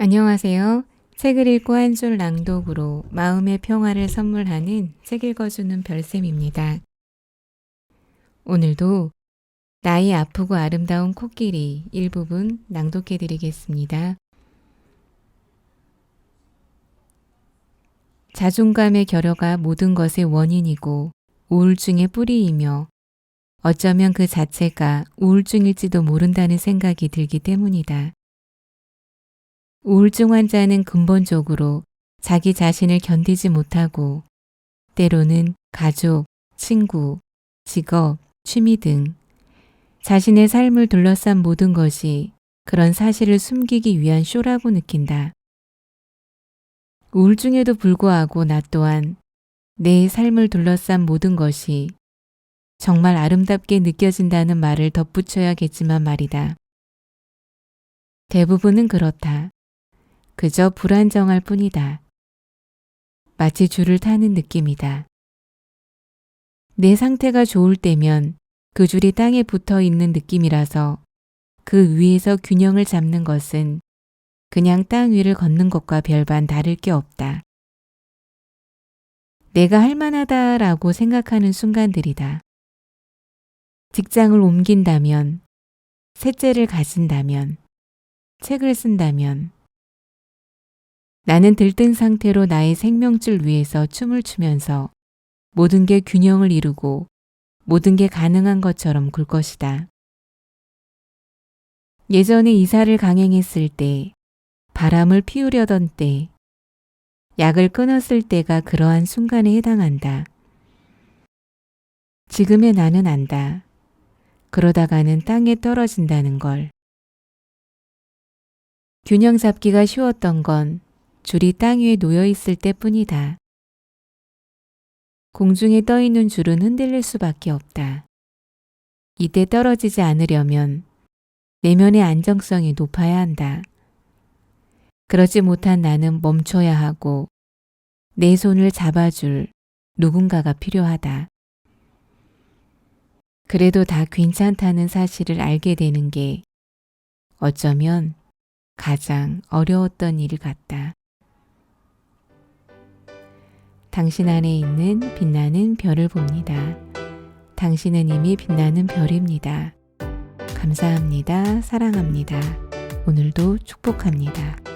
안녕하세요. 책을 읽고 한 줄 낭독으로 마음의 평화를 선물하는 책 읽어주는 별쌤입니다. 오늘도 나이 아프고 아름다운 코끼리 일부분 낭독해 드리겠습니다. 자존감의 결여가 모든 것의 원인이고 우울증의 뿌리이며 어쩌면 그 자체가 우울증일지도 모른다는 생각이 들기 때문이다. 우울증 환자는 근본적으로 자기 자신을 견디지 못하고 때로는 가족, 친구, 직업, 취미 등 자신의 삶을 둘러싼 모든 것이 그런 사실을 숨기기 위한 쇼라고 느낀다. 우울증에도 불구하고 나 또한 내 삶을 둘러싼 모든 것이 정말 아름답게 느껴진다는 말을 덧붙여야겠지만 말이다. 대부분은 그렇다. 그저 불안정할 뿐이다. 마치 줄을 타는 느낌이다. 내 상태가 좋을 때면 그 줄이 땅에 붙어 있는 느낌이라서 그 위에서 균형을 잡는 것은 그냥 땅 위를 걷는 것과 별반 다를 게 없다. 내가 할 만하다라고 생각하는 순간들이다. 직장을 옮긴다면, 셋째를 가진다면, 책을 쓴다면, 나는 들뜬 상태로 나의 생명줄 위에서 춤을 추면서 모든 게 균형을 이루고 모든 게 가능한 것처럼 굴 것이다. 예전에 이사를 강행했을 때, 바람을 피우려던 때, 약을 끊었을 때가 그러한 순간에 해당한다. 지금의 나는 안다. 그러다가는 땅에 떨어진다는 걸. 균형 잡기가 쉬웠던 건 줄이 땅 위에 놓여 있을 때뿐이다. 공중에 떠 있는 줄은 흔들릴 수밖에 없다. 이때 떨어지지 않으려면 내면의 안정성이 높아야 한다. 그러지 못한 나는 멈춰야 하고 내 손을 잡아줄 누군가가 필요하다. 그래도 다 괜찮다는 사실을 알게 되는 게 어쩌면 가장 어려웠던 일 같다. 당신 안에 있는 빛나는 별을 봅니다. 당신은 이미 빛나는 별입니다. 감사합니다. 사랑합니다. 오늘도 축복합니다.